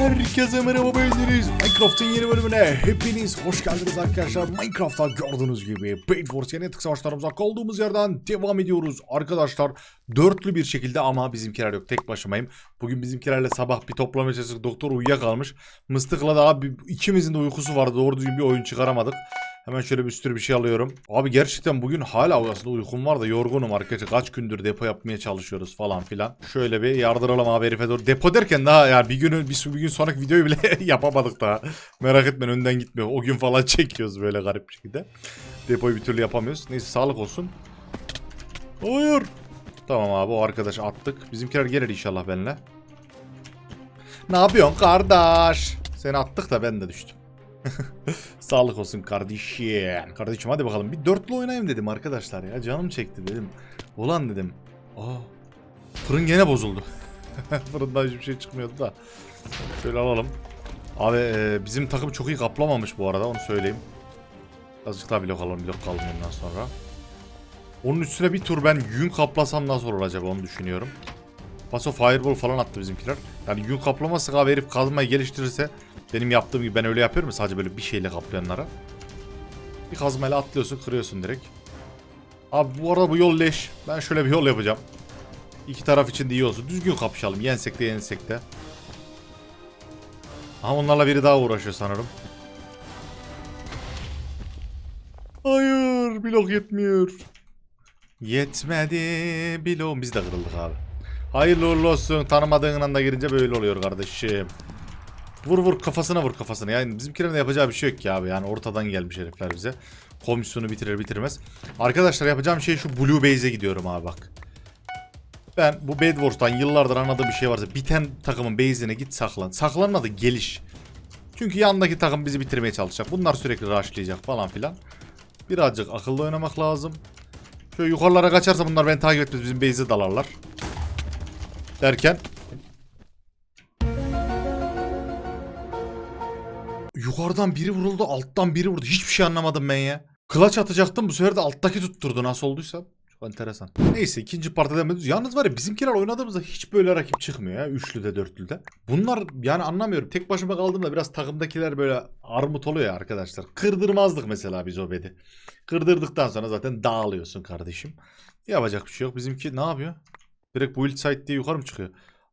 Herkese merhaba beğendiniz. Minecraft'ın yeni bölümüne hepiniz hoş geldiniz arkadaşlar. Minecraft'ta gördüğünüz gibi Paid Wars genetik savaşlarımıza kaldığımız yerden devam ediyoruz. Arkadaşlar dörtlü bir şekilde ama bizimkiler yok. Tek başımayım. Bugün bizimkilerle sabah bir toplamaya çalıştık. Doktor uyuyakalmış. Mıstıkla da abi ikimizin de uykusu vardı. Doğru düzgün bir oyun çıkaramadık. Hemen şöyle bir sürü bir şey alıyorum. Abi gerçekten bugün hala aslında uykum var da yorgunum arkadaşlar. Kaç gündür depo yapmaya çalışıyoruz falan filan. Şöyle bir yardıralım abi herife doğru. Depo derken daha yani bir günü bir, bir gün sonraki videoyu bile yapamadık daha. Merak etmeyin önden gitmiyor. O gün falan çekiyoruz böyle garip bir şekilde. Depoyu bir türlü yapamıyoruz. Neyse sağlık olsun. Hayır. Tamam abi o arkadaşı attık. Bizimkiler gelir inşallah benimle. Ne yapıyorsun kardeş? Seni attık da ben de düştüm. Sağlık olsun kardeşim. Kardeşim hadi bakalım. Bir dörtlü oynayayım dedim arkadaşlar ya. Canım çekti dedim. Ulan dedim. Aa, fırın gene bozuldu. Fırından hiçbir şey çıkmıyordu da. Şöyle alalım. Abi e, bizim takım çok iyi kaplamamış bu arada onu söyleyeyim. Azıcık daha blok alalım blok kaldım ondan sonra. Onun üstüne bir tur ben yün kaplasam nasıl olur acaba onu düşünüyorum. Paso fireball falan attı bizimkiler. Yani yün kaplaması abi herif kazmayı geliştirirse benim yaptığım gibi ben öyle yapıyorum ya sadece böyle bir şeyle kaplayanlara. Bir kazmayla atlıyorsun kırıyorsun direkt. Abi bu arada bu yol leş. Ben şöyle bir yol yapacağım. İki taraf için de iyi olsun. Düzgün kapışalım. Yensek de yensek de. Ama onlarla biri daha uğraşıyor sanırım. Hayır blok yetmiyor. Yetmedi bloğum. Biz de kırıldık abi. Hayırlı uğurlu olsun. Tanımadığın anda girince böyle oluyor kardeşim. Vur vur kafasına vur kafasına. Yani bizimkilerin de yapacağı bir şey yok ki abi. Yani ortadan gelmiş herifler bize. Komisyonu bitirir bitirmez. Arkadaşlar yapacağım şey şu Blue Base'e gidiyorum abi bak. Ben bu Bed Wars'tan yıllardır anladığım bir şey varsa biten takımın base'ine git saklan. Saklanmadı geliş. Çünkü yandaki takım bizi bitirmeye çalışacak. Bunlar sürekli rushlayacak falan filan. Birazcık akıllı oynamak lazım. Şöyle yukarılara kaçarsa bunlar beni takip etmez. Bizim base'e dalarlar. Derken Yukarıdan biri vuruldu, alttan biri vurdu. Hiçbir şey anlamadım ben ya. Kılaç atacaktım bu sefer de alttaki tutturdu nasıl olduysa. Çok enteresan. Neyse ikinci partide devam ediyoruz. Yalnız var ya bizimkiler oynadığımızda hiç böyle rakip çıkmıyor ya. Üçlüde dörtlüde. Bunlar yani anlamıyorum. Tek başıma kaldığımda biraz takımdakiler böyle armut oluyor ya arkadaşlar. Kırdırmazdık mesela biz o bedi. Kırdırdıktan sonra zaten dağılıyorsun kardeşim. Yapacak bir şey yok. Bizimki ne yapıyor? Direkt build site diye yukarı mı çıkıyor?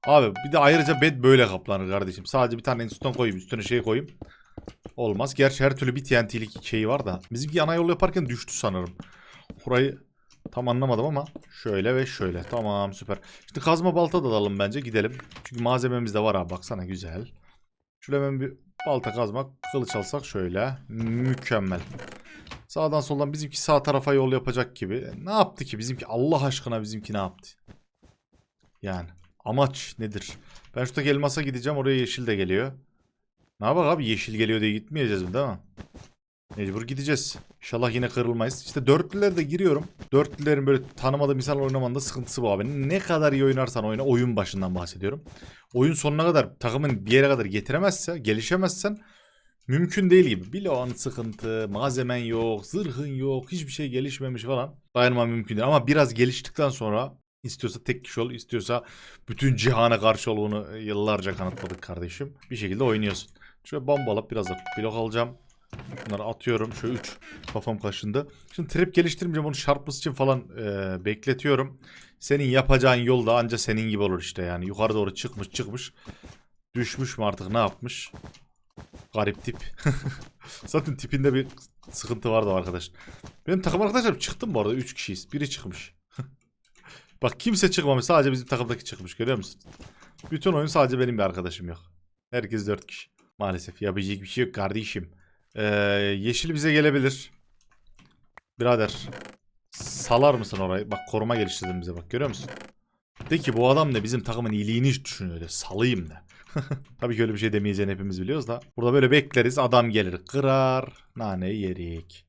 Abi bir de ayrıca bed böyle kaplanır kardeşim. Sadece bir tane enstone koyayım üstüne şey koyayım. Olmaz. Gerçi her türlü bir TNT'lik şeyi var da. Bizimki ana yol yaparken düştü sanırım. Orayı tam anlamadım ama şöyle ve şöyle. Tamam süper. Şimdi kazma balta da alalım bence gidelim. Çünkü malzememiz de var abi baksana güzel. Şöyle hemen bir balta kazmak kılıç alsak şöyle. Mükemmel. Sağdan soldan bizimki sağ tarafa yol yapacak gibi. Ne yaptı ki bizimki Allah aşkına bizimki ne yaptı? Yani amaç nedir? Ben şuradaki elmasa gideceğim oraya yeşil de geliyor. Ne yapalım abi yeşil geliyor diye gitmeyeceğiz mi değil mi? Mecbur gideceğiz. İnşallah yine kırılmayız. İşte dörtlülere de giriyorum. Dörtlülerin böyle tanımadığım insan oynamanın sıkıntısı bu abi. Ne kadar iyi oynarsan oyna oyun başından bahsediyorum. Oyun sonuna kadar takımın bir yere kadar getiremezse, gelişemezsen mümkün değil gibi. Bloğun sıkıntı, malzemen yok, zırhın yok, hiçbir şey gelişmemiş falan. Dayanma mümkün değil. Ama biraz geliştikten sonra istiyorsa tek kişi ol, istiyorsa bütün cihana karşı ol bunu yıllarca kanıtladık kardeşim. Bir şekilde oynuyorsun. Şöyle bomba alıp biraz da blok alacağım. Bunları atıyorum. Şöyle 3 kafam kaşındı. Şimdi trap geliştirmeyeceğim. Onu şarpması için falan e, bekletiyorum. Senin yapacağın yol da anca senin gibi olur işte yani. Yukarı doğru çıkmış çıkmış. Düşmüş mü artık ne yapmış? Garip tip. Zaten tipinde bir sıkıntı vardı arkadaş. Benim takım arkadaşlarım çıktım bu arada. 3 kişiyiz. Biri çıkmış. Bak kimse çıkmamış. Sadece bizim takımdaki çıkmış. Görüyor musun? Bütün oyun sadece benim bir arkadaşım yok. Herkes 4 kişi. Maalesef yapacak bir şey yok kardeşim. Ee, yeşil bize gelebilir. Birader. Salar mısın orayı? Bak koruma geliştirdim bize bak görüyor musun? De ki bu adam ne bizim takımın iyiliğini düşünüyor de salayım da. Tabii ki öyle bir şey demeyeceğini hepimiz biliyoruz da. Burada böyle bekleriz adam gelir kırar naneyi yerik.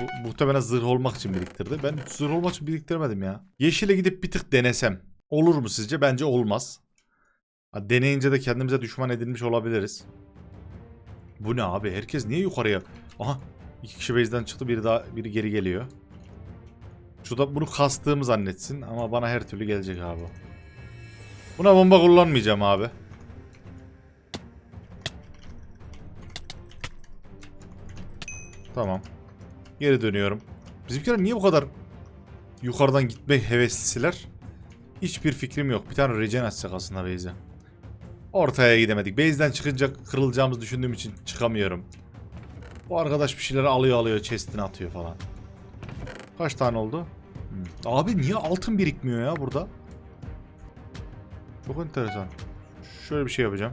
Bu muhtemelen zırh olmak için biriktirdi. Ben hiç zırh olmak için biriktirmedim ya. Yeşile gidip bir tık denesem. Olur mu sizce? Bence olmaz. Ha, deneyince de kendimize düşman edinmiş olabiliriz. Bu ne abi? Herkes niye yukarıya... Aha! iki kişi base'den çıktı. Biri daha biri geri geliyor. Şu da bunu kastığımı zannetsin. Ama bana her türlü gelecek abi. Buna bomba kullanmayacağım abi. Tamam. Geri dönüyorum. Bizimkiler niye bu kadar yukarıdan gitme heveslisiler? Hiçbir fikrim yok. Bir tane regen açacak aslında Beyze. Ortaya gidemedik. Base'den çıkınca kırılacağımızı düşündüğüm için çıkamıyorum. Bu arkadaş bir şeyleri alıyor alıyor chest'ine atıyor falan. Kaç tane oldu? Hmm. Abi niye altın birikmiyor ya burada? Çok enteresan. Şöyle bir şey yapacağım.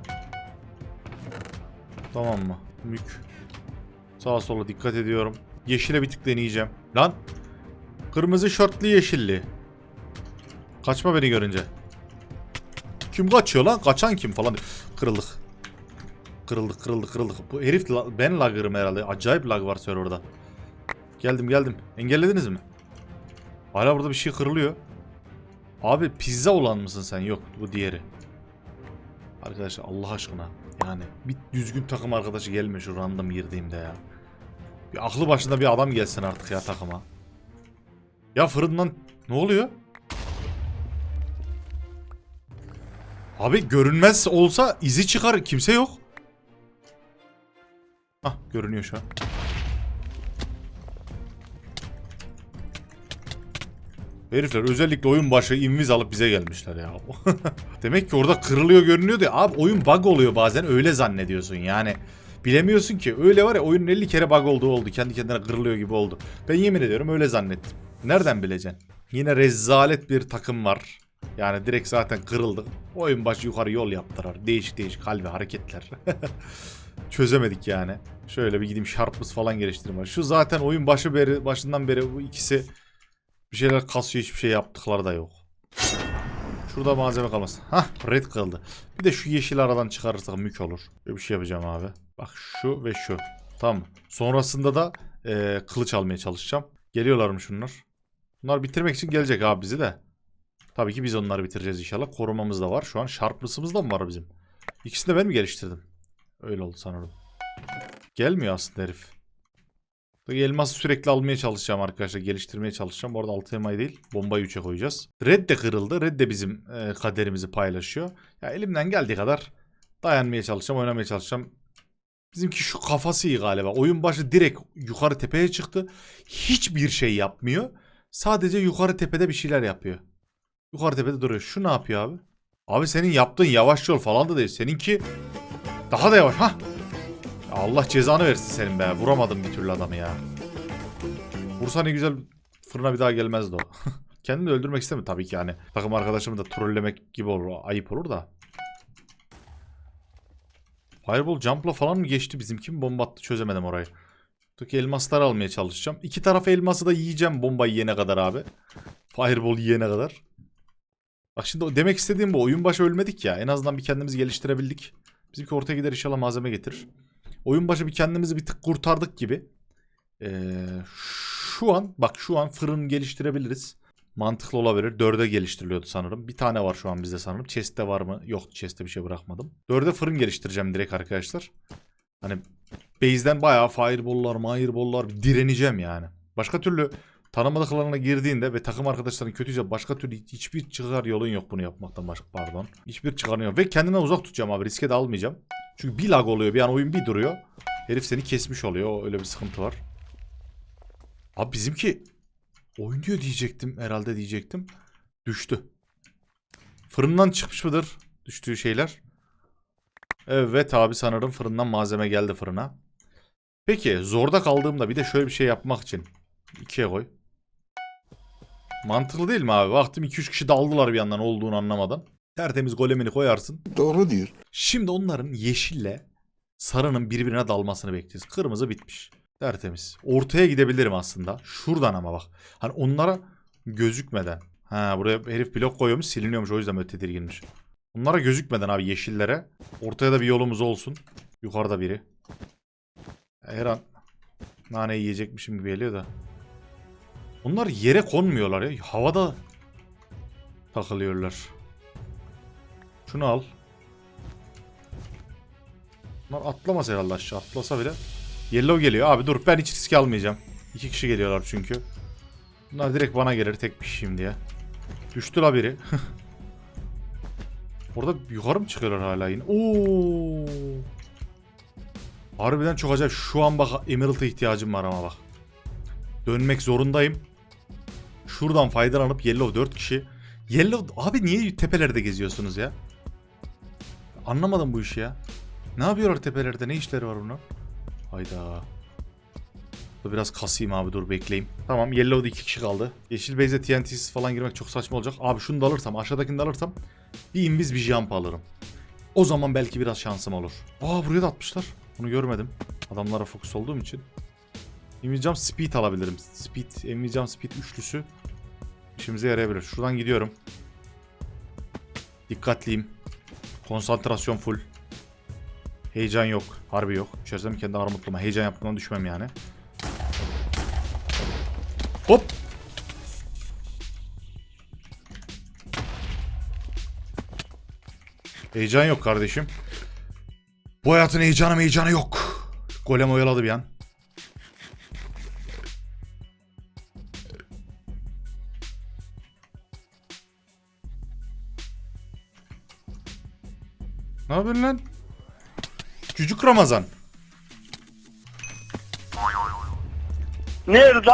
Tamam mı? Mük. Sağa sola dikkat ediyorum. Yeşile bir tık deneyeceğim. Lan! Kırmızı şortlu yeşilli. Kaçma beni görünce. Kim kaçıyor lan? Kaçan kim falan. Kırıldık. Kırıldık kırıldık kırıldık. Bu herif la- ben lagırım herhalde. Acayip lag var serverda. Geldim geldim. Engellediniz mi? Hala burada bir şey kırılıyor. Abi pizza olan mısın sen? Yok bu diğeri. Arkadaşlar Allah aşkına. Yani bir düzgün takım arkadaşı gelmiyor şu random girdiğimde ya. Bir aklı başında bir adam gelsin artık ya takıma. Ya fırından ne oluyor? Abi görünmez olsa izi çıkar. Kimse yok. Hah görünüyor şu an. Herifler özellikle oyun başı inviz alıp bize gelmişler ya. Demek ki orada kırılıyor görünüyordu ya. Abi oyun bug oluyor bazen öyle zannediyorsun yani. Bilemiyorsun ki. Öyle var ya oyunun 50 kere bug olduğu oldu. Kendi kendine kırılıyor gibi oldu. Ben yemin ediyorum öyle zannettim. Nereden bileceksin? Yine rezalet bir takım var. Yani direkt zaten kırıldı. Oyun başı yukarı yol yaptılar. Değişik değişik hal ve hareketler. Çözemedik yani. Şöyle bir gideyim şarpımız falan geliştirme. Şu zaten oyun başı beri, başından beri bu ikisi bir şeyler kasıyor hiçbir şey yaptıkları da yok. Şurada malzeme kalmasın. Hah red kaldı. Bir de şu yeşil aradan çıkarırsak mük olur. Bir şey yapacağım abi. Bak şu ve şu. Tamam. Sonrasında da eee, kılıç almaya çalışacağım. Geliyorlar mı şunlar? Bunlar bitirmek için gelecek abi bizi de. Tabii ki biz onları bitireceğiz inşallah. Korumamız da var. Şu an sharpness'ımız da mı var bizim? İkisini de ben mi geliştirdim? Öyle oldu sanırım. Gelmiyor aslında herif. Elması sürekli almaya çalışacağım arkadaşlar. Geliştirmeye çalışacağım. Bu arada 6 EMI değil. Bombayı 3'e koyacağız. Red de kırıldı. Red de bizim e, kaderimizi paylaşıyor. Ya elimden geldiği kadar dayanmaya çalışacağım. Oynamaya çalışacağım. Bizimki şu kafası iyi galiba. Oyun başı direkt yukarı tepeye çıktı. Hiçbir şey yapmıyor. Sadece yukarı tepede bir şeyler yapıyor. Yukarı tepede duruyor. Şu ne yapıyor abi? Abi senin yaptığın yavaş yol falan da değil. Seninki daha da yavaş. Hah. Allah cezanı versin senin be. Vuramadım bir türlü adamı ya. Vursa ne güzel fırına bir daha gelmezdi o. Kendimi de öldürmek istemedim tabii ki yani. Takım arkadaşımı da trollemek gibi olur. Ayıp olur da. Fireball jump'la falan mı geçti bizimki mi bomba attı çözemedim orayı. Buradaki elmasları almaya çalışacağım. İki taraf elması da yiyeceğim bomba yiyene kadar abi. Fireball yiyene kadar. Bak şimdi demek istediğim bu. Oyun başı ölmedik ya. En azından bir kendimizi geliştirebildik. Bizimki ortaya gider inşallah malzeme getirir. Oyun başı bir kendimizi bir tık kurtardık gibi. Ee, şu an bak şu an fırın geliştirebiliriz. Mantıklı olabilir. Dörde geliştiriliyordu sanırım. Bir tane var şu an bizde sanırım. Chest'te var mı? Yok chest'te bir şey bırakmadım. Dörde fırın geliştireceğim direkt arkadaşlar. Hani base'den bayağı fireball'lar, fireball'lar direneceğim yani. Başka türlü tanımadıklarına girdiğinde ve takım arkadaşların kötüyse başka türlü hiçbir çıkar yolun yok bunu yapmaktan başka pardon. Hiçbir çıkarın yok. Ve kendimden uzak tutacağım abi. Riske de almayacağım. Çünkü bir lag oluyor. Bir an oyun bir duruyor. Herif seni kesmiş oluyor. Öyle bir sıkıntı var. Abi bizimki oynuyor diyecektim. Herhalde diyecektim. Düştü. Fırından çıkmış mıdır? Düştüğü şeyler. Evet abi sanırım fırından malzeme geldi fırına. Peki zorda kaldığımda bir de şöyle bir şey yapmak için. ikiye koy. Mantıklı değil mi abi? Baktım 2-3 kişi daldılar bir yandan olduğunu anlamadan. Tertemiz golemini koyarsın. Doğru diyor. Şimdi onların yeşille sarının birbirine dalmasını bekliyoruz. Kırmızı bitmiş. Tertemiz. Ortaya gidebilirim aslında. Şuradan ama bak. Hani onlara gözükmeden. Ha buraya herif blok koyuyormuş siliniyormuş o yüzden böyle tedirginmiş. Onlara gözükmeden abi yeşillere. Ortaya da bir yolumuz olsun. Yukarıda biri. Her an nane yiyecekmişim gibi geliyor da. Onlar yere konmuyorlar ya. Havada takılıyorlar. Şunu al. Bunlar atlamaz herhalde aşağı. Atlasa bile. Yellow geliyor. Abi dur ben hiç risk almayacağım. İki kişi geliyorlar çünkü. Bunlar direkt bana gelir tek pişeyim diye. Düştü la biri. Orada yukarı mı çıkıyorlar hala yine? Oo. Harbiden çok acayip. Şu an bak Emerald'a ihtiyacım var ama bak. Dönmek zorundayım. Şuradan faydalanıp Yellow 4 kişi. Yellow abi niye tepelerde geziyorsunuz ya? Anlamadım bu işi ya. Ne yapıyorlar tepelerde? Ne işleri var bunun? Hayda. Biraz kasayım abi dur bekleyeyim. Tamam Yellow'da iki kişi kaldı. Yeşil base'e TNT'siz falan girmek çok saçma olacak. Abi şunu da alırsam aşağıdakini de alırsam bir invis bir jump alırım. O zaman belki biraz şansım olur. Aa buraya da atmışlar. Bunu görmedim. Adamlara fokus olduğum için. Invis jump speed alabilirim. Speed, invis jump speed üçlüsü işimize yarayabilir. Şuradan gidiyorum. Dikkatliyim. Konsantrasyon full. Heyecan yok. Harbi yok. Düşersem kendi armutlama. Heyecan yaptığımdan düşmem yani. Hop. Heyecan yok kardeşim. Bu hayatın heyecanı heyecanı yok. Golem oyaladı bir an. Ne yapıyorsun lan? Çocuk Ramazan. Nerede?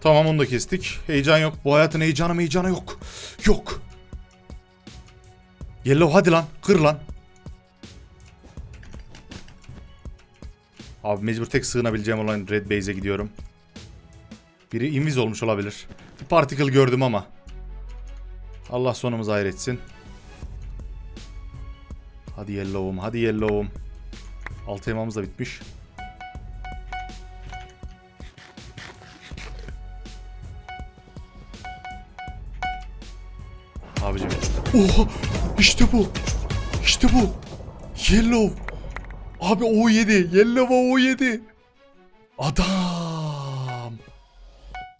Tamam onu da kestik. Heyecan yok. Bu hayatın heyecanı heyecanı yok. Yok. Yellow hadi lan. Kır lan. Abi mecbur tek sığınabileceğim olan Red Base'e gidiyorum. Biri invis olmuş olabilir. Bir particle gördüm ama. Allah sonumuzu hayretsin. Hadi Yellow'um, hadi Yellow'um. Altı elmamız da bitmiş. Abicim. Oha! İşte bu. İşte bu. Yellow. Abi O7. Yellow'a O7. Adam.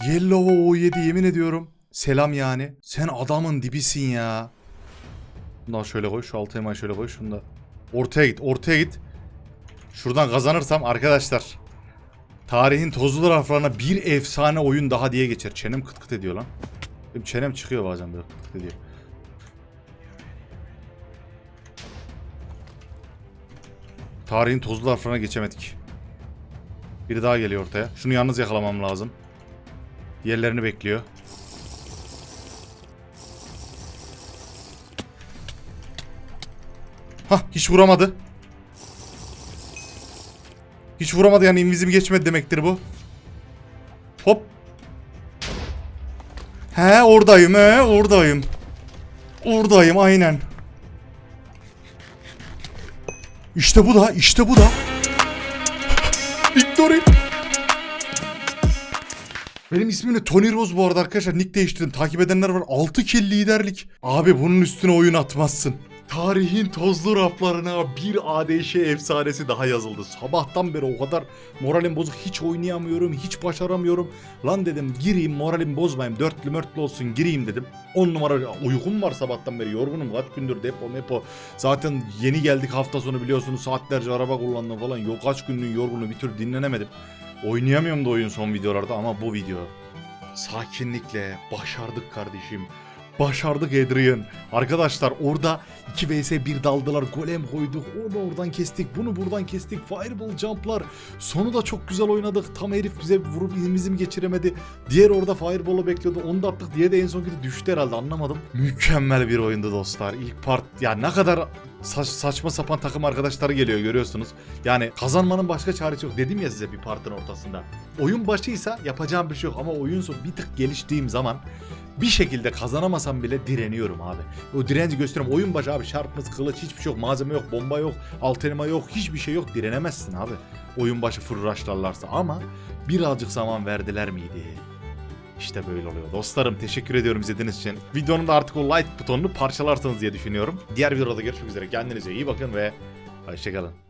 Yellow'a O7 yemin ediyorum. Selam yani. Sen adamın dibisin ya. Bundan şöyle koy. Şu altı hemen şöyle koy. Şunu da. Ortaya git. Ortaya git. Şuradan kazanırsam arkadaşlar. Tarihin tozlu raflarına bir efsane oyun daha diye geçer. Çenem kıt kıt ediyor lan. Benim çenem çıkıyor bazen böyle kıt kıt ediyor. Tarihin tozlu raflarına geçemedik. Biri daha geliyor ortaya. Şunu yalnız yakalamam lazım. Diğerlerini bekliyor. Hah hiç vuramadı. Hiç vuramadı yani invizim geçmedi demektir bu. Hop. He oradayım he oradayım. Oradayım aynen. İşte bu da işte bu da. Victory. Benim ismim de Tony Rose bu arada arkadaşlar. Nick değiştirdim. Takip edenler var. 6 kill liderlik. Abi bunun üstüne oyun atmazsın. Tarihin tozlu raflarına bir ADŞ efsanesi daha yazıldı. Sabahtan beri o kadar moralim bozuk. Hiç oynayamıyorum. Hiç başaramıyorum. Lan dedim gireyim moralim bozmayayım. Dörtlü mörtlü olsun gireyim dedim. 10 numara uykum var sabahtan beri. Yorgunum. Kaç gündür depo mepo. Zaten yeni geldik hafta sonu biliyorsunuz. Saatlerce araba kullandım falan. Yok kaç günlüğün yorgunu bir türlü dinlenemedim. Oynayamıyorum da oyun son videolarda ama bu video sakinlikle başardık kardeşim. Başardık Adrian. Arkadaşlar orada 2 vs 1 daldılar. Golem koyduk. Onu oradan kestik. Bunu buradan kestik. Fireball jumplar. Sonu da çok güzel oynadık. Tam herif bize vurup izimizi mi geçiremedi. Diğer orada Fireball'u bekliyordu. Onu da attık. Diğeri de en son gidip düştü herhalde anlamadım. Mükemmel bir oyundu dostlar. İlk part ya ne kadar saç- saçma sapan takım arkadaşları geliyor görüyorsunuz. Yani kazanmanın başka çaresi yok. Dedim ya size bir partın ortasında. Oyun başıysa yapacağım bir şey yok ama oyun sonu bir tık geliştiğim zaman bir şekilde kazanamasam bile direniyorum abi. O direnci gösteriyorum. Oyun başı abi şarpmız, kılıç hiçbir şey yok. Malzeme yok, bomba yok, alt yok. Hiçbir şey yok. Direnemezsin abi. Oyun başı full rushlarlarsa. Ama birazcık zaman verdiler miydi? İşte böyle oluyor. Dostlarım teşekkür ediyorum izlediğiniz için. Videonun da artık o like butonunu parçalarsınız diye düşünüyorum. Diğer videoda görüşmek üzere. Kendinize iyi bakın ve hoşçakalın.